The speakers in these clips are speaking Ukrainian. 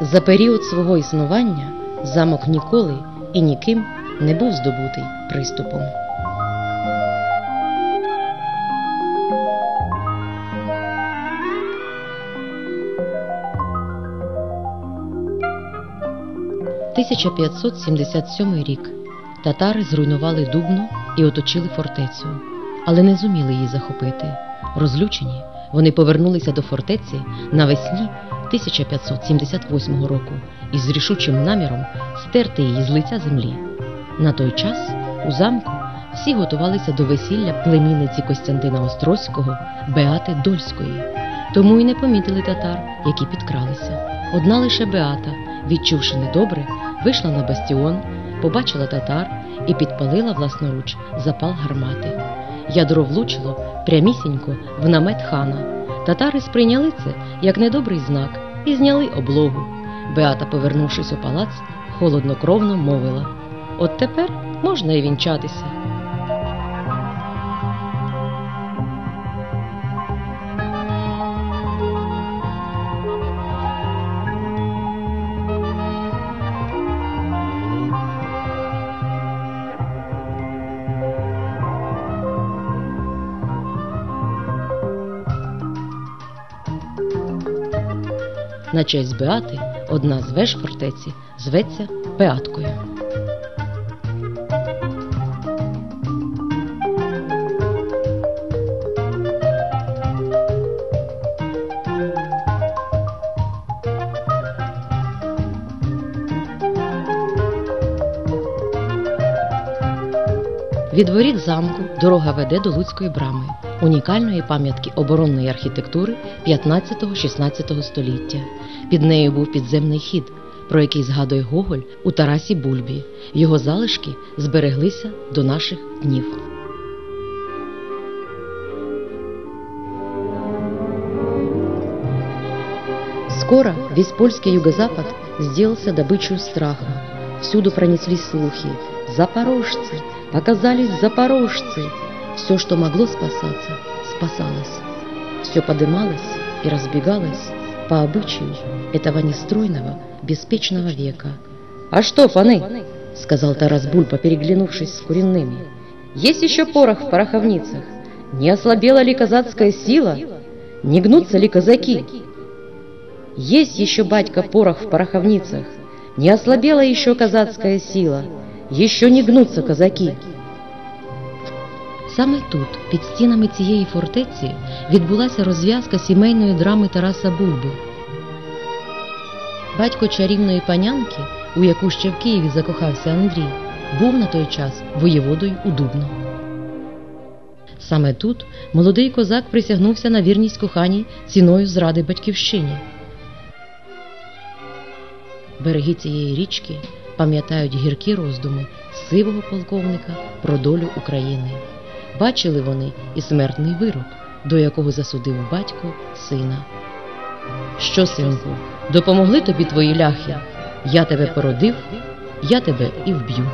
За період свого існування замок ніколи і ніким не був здобутий приступом. – 1577 рік. Татари зруйнували Дубно і оточили фортецю, але не зуміли її захопити. Розлючені, вони повернулися до фортеці навесні 1578 року із рішучим наміром стерти її з лиця землі. На той час у замку всі готувалися до весілля племінниці Костянтина Острозького Беати Дольської, тому й не помітили татар, які підкралися. Одна лише Беата, відчувши недобре, вийшла на бастіон, побачила татар і підпалила власноруч запал гармати. Ядро влучило прямісінько в намет хана. Татари сприйняли це як недобрий знак і зняли облогу. Беата, повернувшись у палац, холоднокровно мовила: От тепер можна і вінчатися. На честь Беати одна з веж фортеці зветься Беаткою. Від воріт замку дорога веде до Луцької брами, унікальної пам'ятки оборонної архітектури 15-16 століття. Під нею був підземний хід, про який згадує Гоголь у Тарасі Бульбі. Його залишки збереглися до наших днів. Скоро весь польский юго-запад сделался добычей страха. Всюду пронеслись слухи. Запорожцы! Показались запорожцы! Все, что могло спасаться, спасалось. Все подымалось и разбегалось по обычаю этого нестройного, беспечного века. «А что, паны?» — сказал Тарас Бульба, переглянувшись с куренными. «Есть еще порох в пороховницах? Не ослабела ли казацкая сила? Не гнутся ли казаки?» Есть еще, батька, порох в пороховницах, Не ослабела еще казацкая сила, Еще не гнутся казаки. Саме тут, під стінами цієї фортеці, відбулася розв'язка сімейної драми Тараса Бульби. Батько чарівної панянки, у яку ще в Києві закохався Андрій, був на той час воєводою у Дубно. Саме тут молодий козак присягнувся на вірність коханій ціною зради батьківщині. Береги цієї річки пам'ятають гіркі роздуми сивого полковника про долю України. Бачили вони і смертний вирок, до якого засудив батько сина. Що, синку, допомогли тобі твої ляхи? Я тебе породив, я тебе і вб'ю.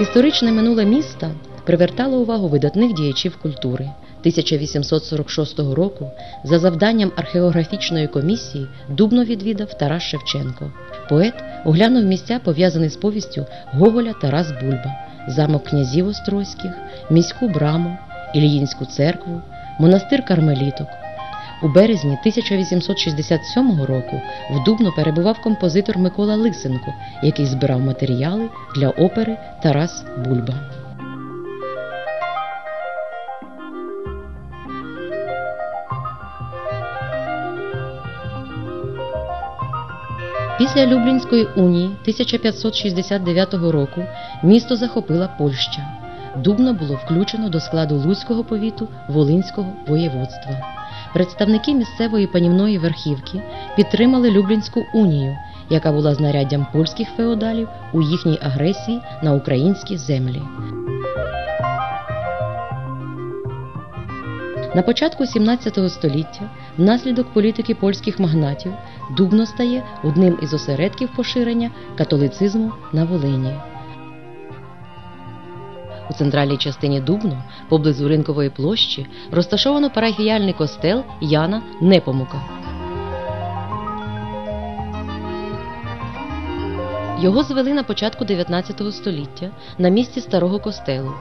Історичне минуле міста привертало увагу видатних діячів культури. 1846 року за завданням археографічної комісії Дубно відвідав Тарас Шевченко. Поет оглянув місця, пов'язані з повістю Гоголя Тарас Бульба, замок князів Острозьких, міську браму, Ільїнську церкву, монастир Кармеліток. У березні 1867 року в Дубно перебував композитор Микола Лисенко, який збирав матеріали для опери Тарас Бульба. Після Люблінської унії 1569 року місто захопила Польща. Дубно було включено до складу Луцького повіту Волинського воєводства. Представники місцевої панівної верхівки підтримали Люблінську унію, яка була знаряддям польських феодалів у їхній агресії на українські землі. На початку 17 століття, внаслідок політики польських магнатів, Дубно стає одним із осередків поширення католицизму на Волині. У центральній частині Дубно, поблизу ринкової площі, розташовано парафіяльний костел Яна Непомука. Його звели на початку 19 століття на місці старого костелу.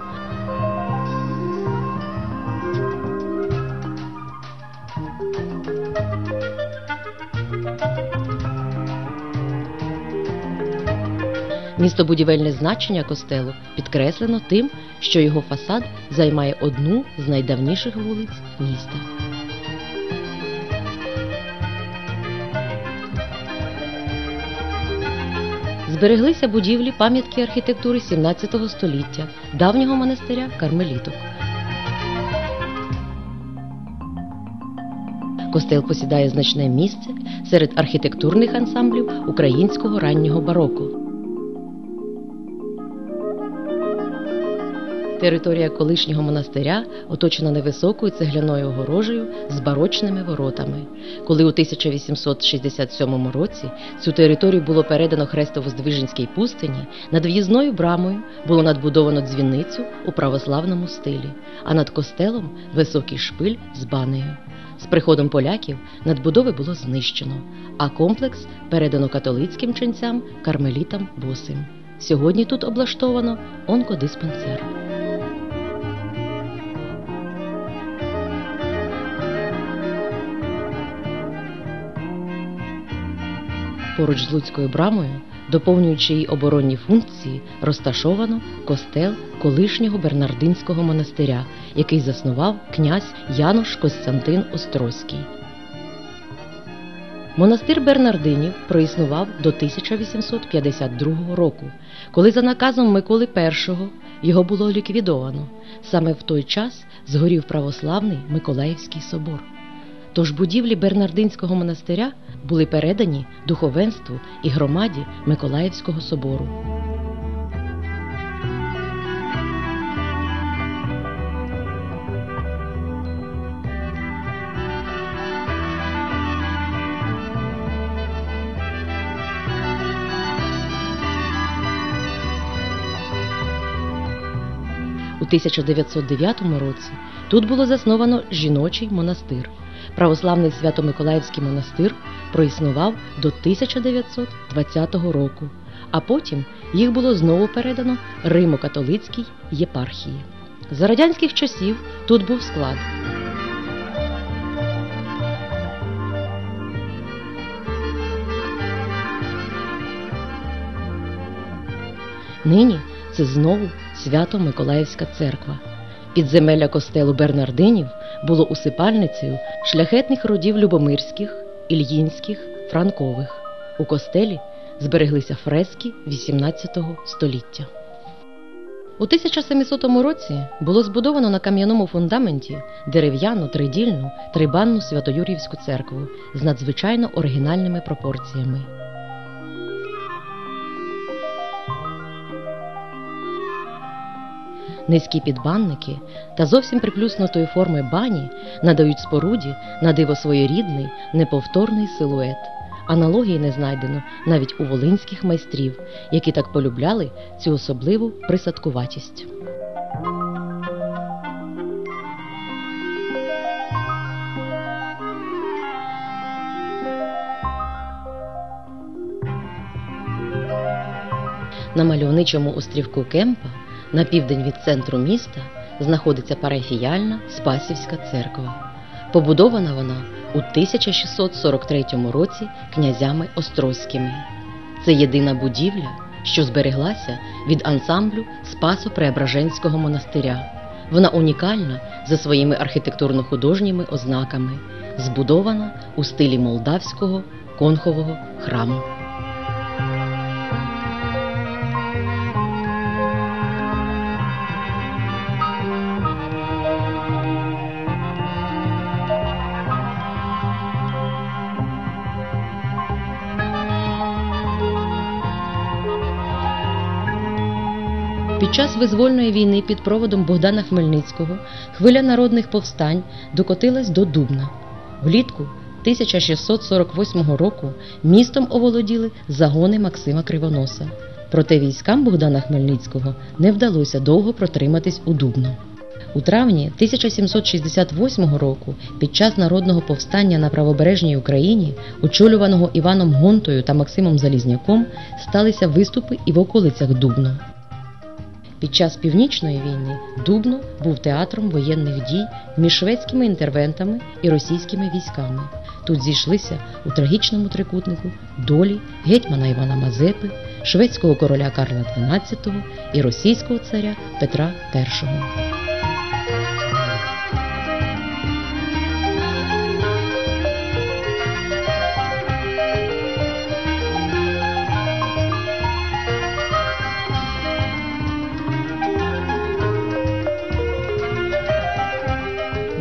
Містобудівельне значення костелу підкреслено тим, що його фасад займає одну з найдавніших вулиць міста. Збереглися будівлі пам'ятки архітектури 17 століття, давнього монастиря Кармеліток. Костел посідає значне місце серед архітектурних ансамблів українського раннього бароко. Територія колишнього монастиря оточена невисокою цегляною огорожею з барочними воротами. Коли у 1867 році цю територію було передано Хрестово-Здвиженській пустині, над в'їзною брамою було надбудовано дзвіницю у православному стилі, а над костелом високий шпиль з банею. З приходом поляків надбудови було знищено, а комплекс передано католицьким ченцям кармелітам босим. Сьогодні тут облаштовано онкодиспансер. Поруч з Луцькою брамою, доповнюючи її оборонні функції, розташовано костел колишнього Бернардинського монастиря, який заснував князь Янош Костянтин Острозький. Монастир Бернардинів проіснував до 1852 року, коли за наказом Миколи І його було ліквідовано. Саме в той час згорів православний Миколаївський собор. Тож будівлі Бернардинського монастиря були передані духовенству і громаді Миколаївського собору. У 1909 році тут було засновано жіночий монастир. Православний Свято-Миколаївський монастир проіснував до 1920 року, а потім їх було знову передано Римо-католицькій єпархії. За радянських часів тут був склад. Нині це знову Свято-Миколаївська церква. Підземелля костелу Бернардинів було усипальницею шляхетних родів Любомирських, Ільїнських, Франкових. У костелі збереглися фрески XVIII століття. У 1700 році було збудовано на кам'яному фундаменті дерев'яну тридільну трибанну Святоюрівську церкву з надзвичайно оригінальними пропорціями. Низькі підбанники та зовсім приплюснутої форми бані надають споруді на диво своєрідний, неповторний силует. Аналогії не знайдено навіть у волинських майстрів, які так полюбляли цю особливу присадкуватість. На мальовничому острівку Кемпа на південь від центру міста знаходиться парафіяльна Спасівська церква. Побудована вона у 1643 році князями Острозькими. Це єдина будівля, що збереглася від ансамблю Спасо-Преображенського монастиря. Вона унікальна за своїми архітектурно-художніми ознаками, збудована у стилі молдавського конхового храму. Під час визвольної війни під проводом Богдана Хмельницького хвиля народних повстань докотилась до Дубна. Влітку 1648 року містом оволоділи загони Максима Кривоноса. Проте військам Богдана Хмельницького не вдалося довго протриматись у Дубно. У травні 1768 року, під час народного повстання на правобережній Україні, очолюваного Іваном Гонтою та Максимом Залізняком, сталися виступи і в околицях Дубно. Під час північної війни Дубно був театром воєнних дій між шведськими інтервентами і російськими військами. Тут зійшлися у трагічному трикутнику долі гетьмана Івана Мазепи, шведського короля Карла XII і російського царя Петра І.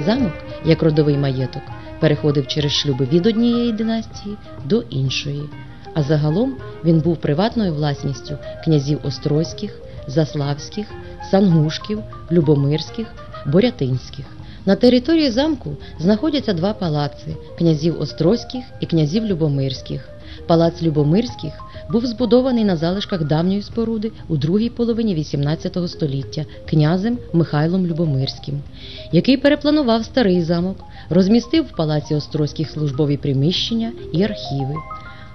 Замок, як родовий маєток, переходив через шлюби від однієї династії до іншої, а загалом він був приватною власністю князів Острозьких, Заславських, Сангушків, Любомирських, Борятинських. На території замку знаходяться два палаци князів Острозьких і князів Любомирських. Палац Любомирських був збудований на залишках давньої споруди у другій половині XVIII століття князем Михайлом Любомирським, який перепланував старий замок, розмістив в палаці Острозьких службові приміщення і архіви.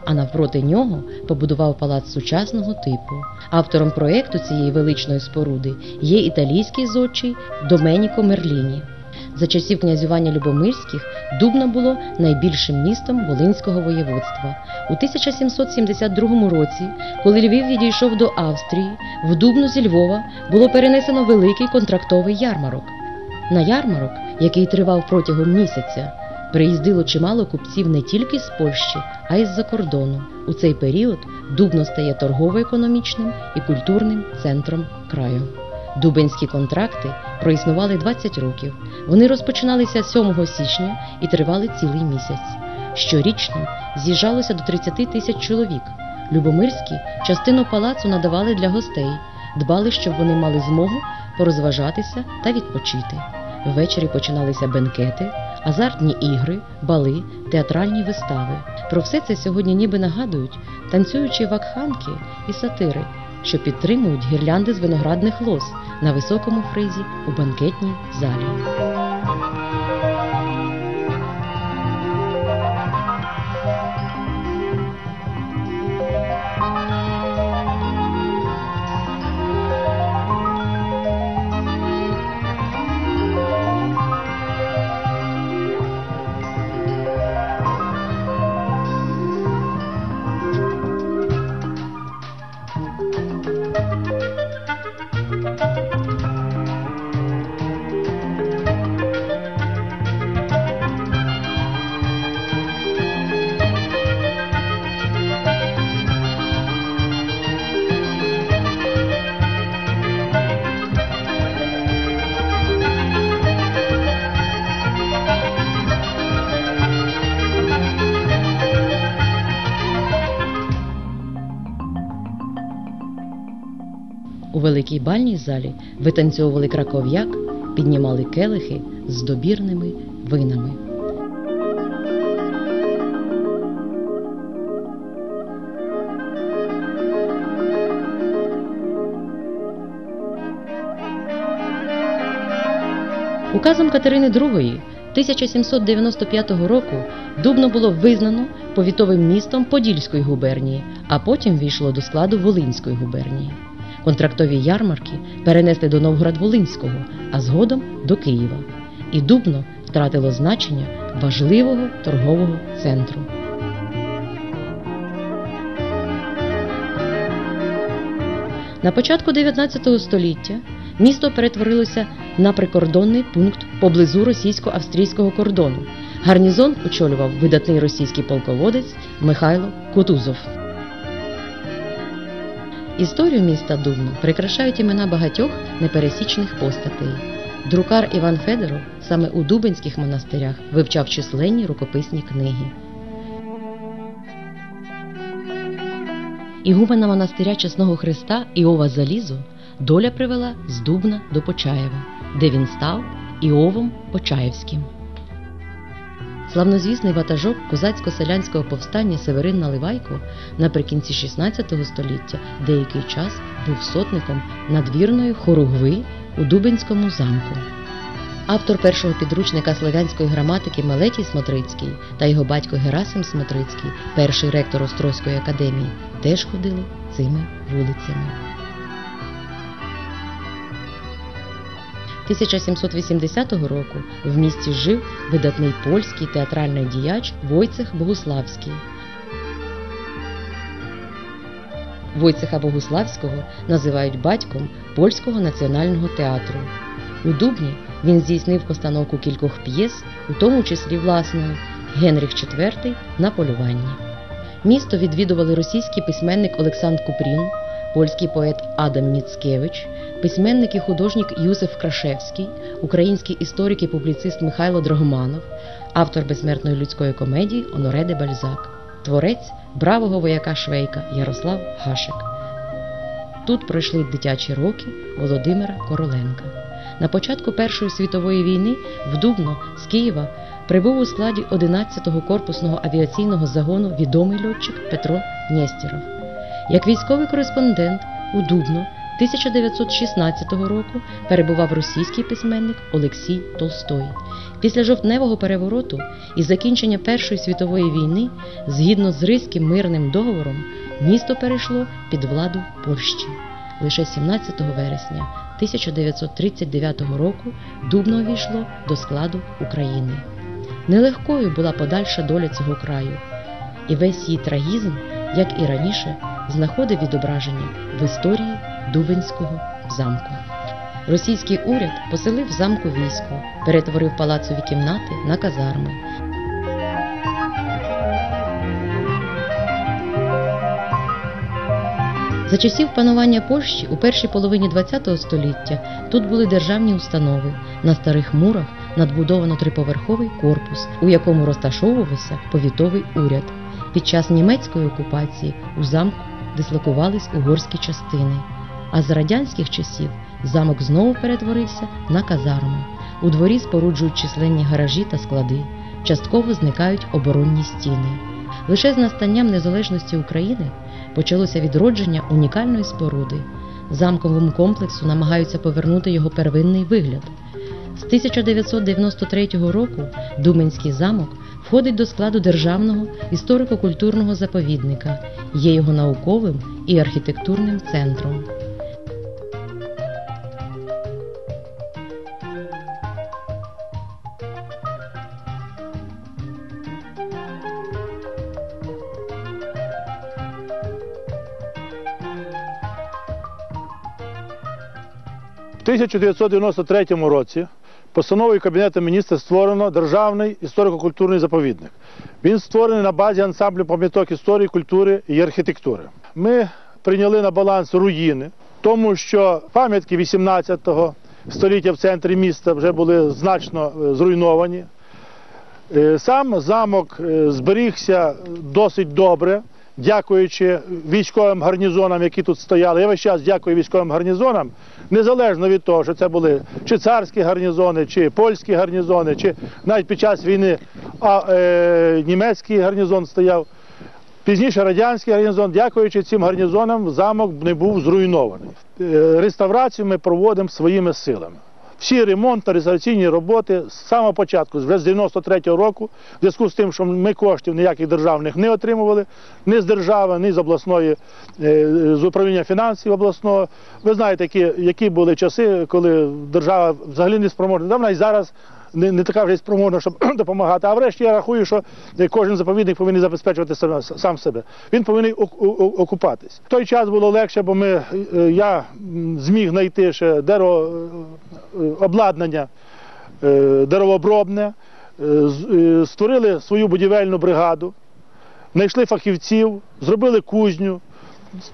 А навпроти нього побудував палац сучасного типу. Автором проекту цієї величної споруди є італійський зодчий Доменіко Мерліні. За часів князювання Любомирських Дубно було найбільшим містом Волинського воєводства. У 1772 році, коли Львів відійшов до Австрії, в Дубно зі Львова було перенесено великий контрактовий ярмарок. На ярмарок, який тривав протягом місяця, приїздило чимало купців не тільки з Польщі, а й з-за кордону. У цей період Дубно стає торгово-економічним і культурним центром краю. Дубенські контракти проіснували 20 років. Вони розпочиналися 7 січня і тривали цілий місяць. Щорічно з'їжджалося до 30 тисяч чоловік. Любомирські частину палацу надавали для гостей, дбали, щоб вони мали змогу порозважатися та відпочити. Ввечері починалися бенкети, азартні ігри, бали, театральні вистави. Про все це сьогодні ніби нагадують танцюючі вакханки і сатири, що підтримують гірлянди з виноградних лоз на високому фризі у банкетній залі. Великій бальній залі витанцьовували краков'як, піднімали келихи з добірними винами. Указом Катерини II 1795 року Дубно було визнано повітовим містом Подільської губернії, а потім війшло до складу Волинської губернії. Контрактові ярмарки перенесли до Новгород-Волинського, а згодом до Києва. І Дубно втратило значення важливого торгового центру. На початку 19 століття місто перетворилося на прикордонний пункт поблизу російсько-австрійського кордону. Гарнізон очолював видатний російський полководець Михайло Кутузов. Історію міста Дубно прикрашають імена багатьох непересічних постатей. Друкар Іван Федоров саме у Дубенських монастирях вивчав численні рукописні книги. Ігумена монастиря Чесного Христа Іова Залізо доля привела з Дубна до Почаєва, де він став Іовом Почаєвським. Славнозвісний ватажок козацько-селянського повстання Северин Наливайко наприкінці 16 століття деякий час був сотником надвірної хоругви у Дубенському замку. Автор першого підручника слов'янської граматики Мелетій Смотрицький та його батько Герасим Смотрицький, перший ректор Острозької академії, теж ходили цими вулицями. 1780 року в місті жив видатний польський театральний діяч Войцех Богуславський. Войцеха Богуславського називають батьком польського національного театру. У Дубні він здійснив постановку кількох п'єс, у тому числі власною Генріх IV на полюванні. Місто відвідували російський письменник Олександр Купрін, польський поет Адам Міцкевич, письменник і художник Юзеф Крашевський, український історик і публіцист Михайло Драгоманов, автор безсмертної людської комедії Оноре де Бальзак, творець бравого вояка Швейка Ярослав Гашек. Тут пройшли дитячі роки Володимира Короленка. На початку Першої світової війни в Дубно з Києва прибув у складі 11-го корпусного авіаційного загону відомий льотчик Петро Нєстєров. Як військовий кореспондент у Дубно 1916 року перебував російський письменник Олексій Толстой. Після жовтневого перевороту і закінчення Першої світової війни, згідно з Ризьким мирним договором, місто перейшло під владу Польщі. Лише 17 вересня 1939 року Дубно увійшло до складу України. Нелегкою була подальша доля цього краю, і весь її трагізм, як і раніше, знаходив відображення в історії Дубенського замку. Російський уряд поселив замку військо, перетворив палацові кімнати на казарми. За часів панування Польщі у першій половині ХХ століття тут були державні установи. На старих мурах надбудовано триповерховий корпус, у якому розташовувався повітовий уряд. Під час німецької окупації у замку дислокувались угорські частини. А з радянських часів замок знову перетворився на казарми. У дворі споруджують численні гаражі та склади. Частково зникають оборонні стіни. Лише з настанням незалежності України почалося відродження унікальної споруди. Замковому комплексу намагаються повернути його первинний вигляд. З 1993 року Думенський замок входить до складу державного історико-культурного заповідника, є його науковим і архітектурним центром. 1993 році постановою Кабінету міністрів створено Державний історико-культурний заповідник. Він створений на базі ансамблю пам'яток історії, культури і архітектури. Ми прийняли на баланс руїни, тому що пам'ятки 18 століття в центрі міста вже були значно е, зруйновані. Е, Сам замок е, зберігся досить добре, дякуючи військовим гарнізонам, які тут стояли. Я весь час дякую військовим гарнізонам, незалежно від того, що це були чи царські гарнізони, чи польські гарнізони, чи навіть під час війни а, е, німецький гарнізон стояв. Пізніше радянський гарнізон, дякуючи цим гарнізонам, замок не був зруйнований. Е, Реставрацію ми проводимо своїми силами. Всі ремонтно реставраційні роботи з самого початку, вже з 93-го року, в зв'язку з тим, що ми коштів ніяких державних не отримували, ні з держави, ні з обласної, е, з управління фінансів обласного. Ви знаєте, які, які були часи, коли держава взагалі не спроможна. Давно і зараз не, не така вже спроможна, щоб допомагати. А врешті я рахую, що кожен заповідник повинен забезпечувати себе, сам себе. Він повинен окупатись. В той час було легше, бо ми, е, я зміг знайти ще дерево е, обладнання е, деревообробне, е, з- е, створили свою будівельну бригаду, знайшли фахівців, зробили кузню,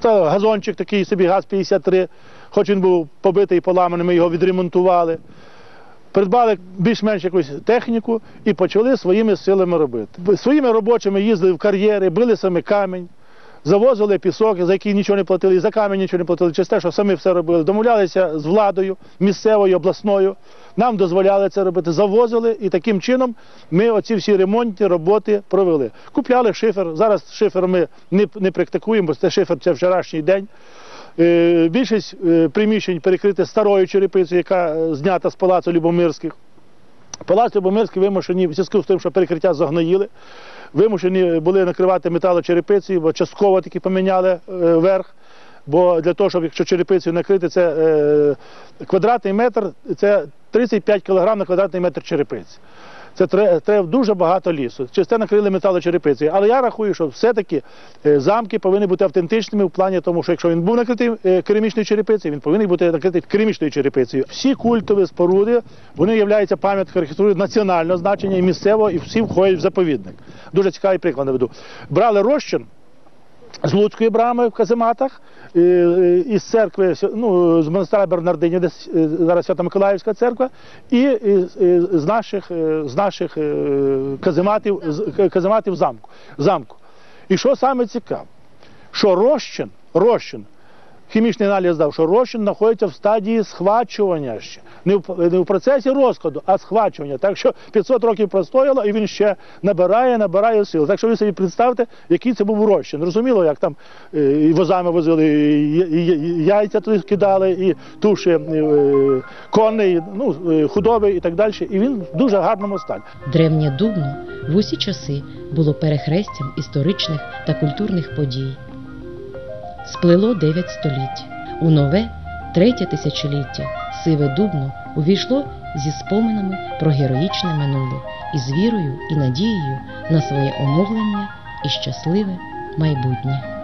газончик такий собі ГАЗ-53, хоч він був побитий і поламаний, ми його відремонтували. Придбали більш-менш якусь техніку і почали своїми силами робити. Своїми робочими їздили в кар'єри, били саме камінь, завозили пісок, за який нічого не платили, і за камінь нічого не платили, через те, що самі все робили. Домовлялися з владою місцевою, обласною. Нам дозволяли це робити, завозили, і таким чином ми оці всі ремонтні роботи провели. Купляли шифер. Зараз шифер ми не, не практикуємо, бо це шифер це вчорашній день. Е, Більшість е, приміщень перекрите старою черепицею, яка е, знята з палацу Любомирських. Палац Любомирський вимушені в зв'язку з тим, що перекриття загноїли, вимушені були накривати металочерепицею, бо частково таки поміняли верх. Бо для того, щоб якщо черепицею накрити, це е, квадратний метр, це 35 кг на квадратний метр черепиці. Це тре- треба дуже багато лісу. Чи це накрили металочерепицею. Але я рахую, що все-таки е, замки повинні бути автентичними в плані тому, що якщо він був накритий е, керамічною черепицею, він повинен бути накритий керамічною черепицею. Всі культові споруди вони являються пам'яткою архітектури національного значення і місцевого, і всі входять в заповідник. Дуже цікавий приклад наведу. Брали розчин з Луцької брами в казематах, е, е, із церкви, ну, з монастиря Бернардинів, де е, зараз Свято-Миколаївська церква, і з наших, з наших казематів, казематів замку, замку. І що саме цікаво, що розчин, розчин, хімічний аналіз дав, що розчин знаходиться в стадії схвачування ще. Не в, процесі розкладу, а схвачування. Так що 500 років простояло, і він ще набирає, набирає сил. Так що ви собі представте, який це був розчин. Розуміло, як там е, і возами возили, і яйця туди кидали, і туші е, коней, ну, е, худоби і так далі. І він в дуже гарному стані. Древнє Дубно в усі часи було перехрестям історичних та культурних подій. Сплило дев'ять століть. У нове третє тисячоліття сиве Дубно увійшло зі споминами про героїчне минуле і з вірою і надією на своє оновлення і щасливе майбутнє.